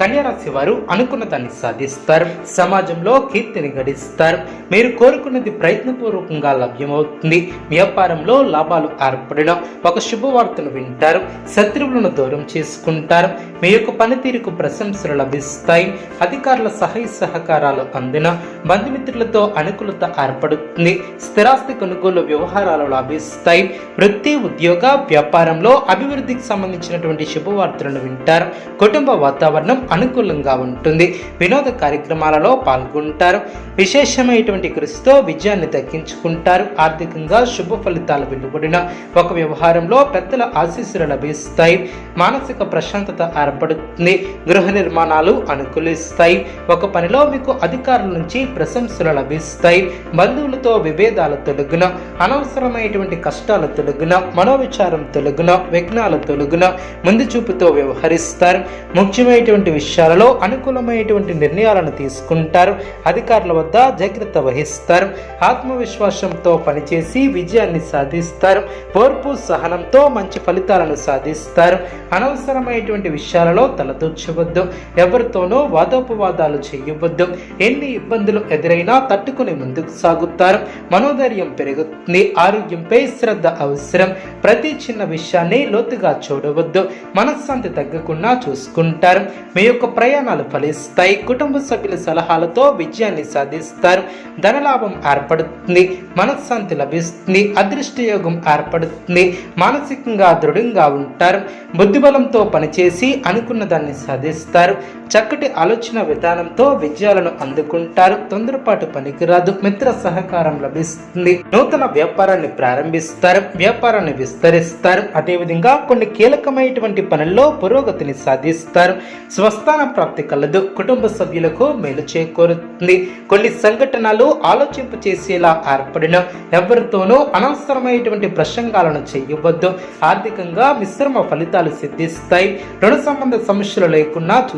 కన్యారాశి వారు అనుకున్న దాన్ని సాధిస్తారు. సమాజంలో కీర్తిని గడిస్తారు. మీరు కోరుకున్నది ప్రయత్నపూర్వకంగా లభ్యమవుతుంది. వ్యాపారంలో లాభాలు ఏర్పడడం ఒక శుభవార్తను వింటారు. శత్రువులను దూరం చేసుకుంటారు. మీ యొక్క పనితీరుకు ప్రశంసలు లభిస్తాయి. అధికారుల సహాయ సహకారాలు అందిన బంధుమిత్రులతో అనుకూలత ఏర్పడుతుంది. స్థిరాస్తి కొనుగోలు వ్యవహారాలు లభిస్తాయి. వృత్తి ఉద్యోగ వ్యాపారంలో అభివృద్ధికి సంబంధించినటువంటి శుభవార్తలను వింటారు. కుటుంబ వాతావరణం అనుకూలంగా ఉంటుంది. వినోద కార్యక్రమాలలో పాల్గొంటారు. విశేషమైనటువంటి కృషితో విజయాన్ని దక్కించుకుంటారు. ఆర్థికంగా శుభ ఫలితాలు వెలువడిన ఒక వ్యవహారంలో పెద్దల ఆశీస్సులు లభిస్తాయి. మానసిక ప్రశాంతత ఏర్పడుతుంది. గృహ నిర్మాణాలు అనుకూలిస్తాయి. ఒక పనిలో మీకు అధికారుల నుంచి ప్రశంసలు లభిస్తాయి. బంధువులతో విభేదాలు తొలగిన అనవసరమైనటువంటి కష్టాలు తొలగిన మనోవిచారం తొలగిన విఘ్నాలు తొలగిన ముందు చూపుతో వ్యవహరిస్తారు. ముఖ్యమైనటువంటి విషయాలలో అనుకూలమైనటువంటి నిర్ణయాలను తీసుకుంటారు. అధికారుల వద్ద జాగ్రత్త వహిస్తారు. ఆత్మవిశ్వాసంతో పనిచేసి విజయాన్ని సాధిస్తారు. ఓర్పు సహనంతో మంచి ఫలితాలను సాధిస్తారు. అనవసరమైనటువంటి విషయాలలో తలదూర్చవద్దు. ఎవరితోనూ వాదోపవాదాలు చేయవద్దు. ఎన్ని ఇబ్బందులు ఎదురైనా తట్టుకుని ముందుకు సాగుతారు. మనోధైర్యం పెరుగుతుంది. ఆరోగ్యంపై శ్రద్ధ అవసరం. ప్రతి చిన్న విషయాన్ని లోతుగా చూడవద్దు. మనశ్శాంతి తగ్గకుండా చూసుకుంటారు. మీ యొక్క ప్రయాణాలు ఫలిస్తాయి. కుటుంబ సభ్యుల సలహాలతో విజయాన్ని సాధిస్తారు. ధనలాభం ఏర్పడుతుంది. మనశ్శాంతి లభిస్తుంది. అదృష్ట యోగం ఏర్పడుతుంది. మానసికంగా దృఢంగా ఉంటారు. బుద్ధిబలంతో పనిచేసి అనుకున్న దాన్ని సాధిస్తారు. చక్కటి ఆలోచన విధానంతో విజయాలను అందుకుంటారు. తొందరపాటు పనికిరాదు. మిత్ర సహకారం లభిస్తుంది. నూతన వ్యాపారాన్ని ప్రారంభిస్తారు. వ్యాపారాన్ని విస్తరిస్తారు. అదేవిధంగా కొన్ని కీలకమైనటువంటి పనుల్లో పురోగతిని సాధిస్తారు. స్వస్థాన ప్రాప్తి కలదు. కుటుంబ సభ్యులకు మేలు చేకూరుతుంది. కొన్ని సంఘటనలు ఆలోచింపు చేసేలా ఏర్పడిన ఎవరితోనూ అనవసరమైనటువంటి ప్రసంగాలను చేయవద్దు. ఆర్థికంగా మిశ్రమ ఫలితాలు సిద్ధిస్తాయి. రుణ సంబంధ సమస్యలు లేకుండా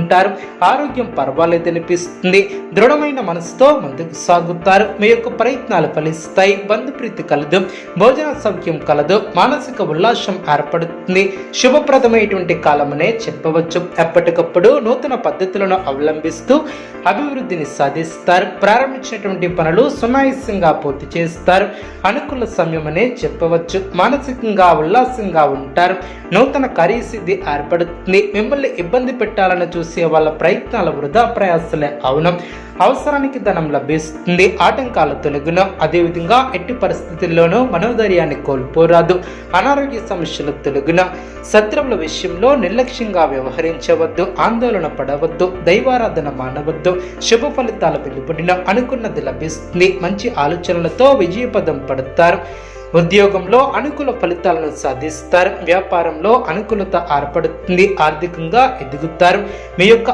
ఉంటారు. ఆరోగ్యం పర్వాలేదనిపిస్తుంది దృఢమైన మనసుతో ముందుకు సాగుతారు. మీ యొక్క ప్రయత్నాలు ఫలిస్తాయి. బంధుప్రీతి కలదు. భోజన సౌఖ్యం కలదు. మానసిక ఉల్లాసం ఏర్పడుతుంది. శుభప్రదమైనటువంటి కాలమనే చెప్పవచ్చు. ఎప్పటికప్పుడు నూతన పద్ధతులను అవలంబిస్తూ అభివృద్ధిని సాధిస్తారు. ప్రారంభించినటువంటి పనులు సునాయాసంగా పూర్తి చేస్తారు. అనుకూల సమయమనే చెప్పవచ్చు. మానసికంగా ఉల్లాసంగా ఉంటారు. నూతన కార్యసిద్ధి ఏర్పడుతుంది. మిమ్మల్ని ఇబ్బంది పెట్టాలని చూసి వాళ్ళ ప్రయత్నాల వృధా ప్రయాసలే. అవును. అవసరానికి ధనం లభిస్తుంది. ఆటంకాలు తొలగును. అదేవిధంగా ఎట్టి పరిస్థితుల్లోనూ మనోధైర్యాన్ని కోల్పోరాదు. అనారోగ్య సమస్యలు తొలగును. శత్రువుల విషయంలో నిర్లక్ష్యంగా వ్యవహరించవద్దు. ఆందోళన పడవద్దు. దైవారాధన మానవద్దు. శుభ ఫలితాలు వెలుబడిన అనుకున్నది లభిస్తుంది. మంచి ఆలోచనలతో విజయపదం పడతారు. ఉద్యోగంలో అనుకూల ఫలితాలను సాధిస్తారు వ్యాపారంలో అనుకూలత ఏర్పడుతుంది ఆర్థికంగా ఎదుగుతారు. మీ యొక్క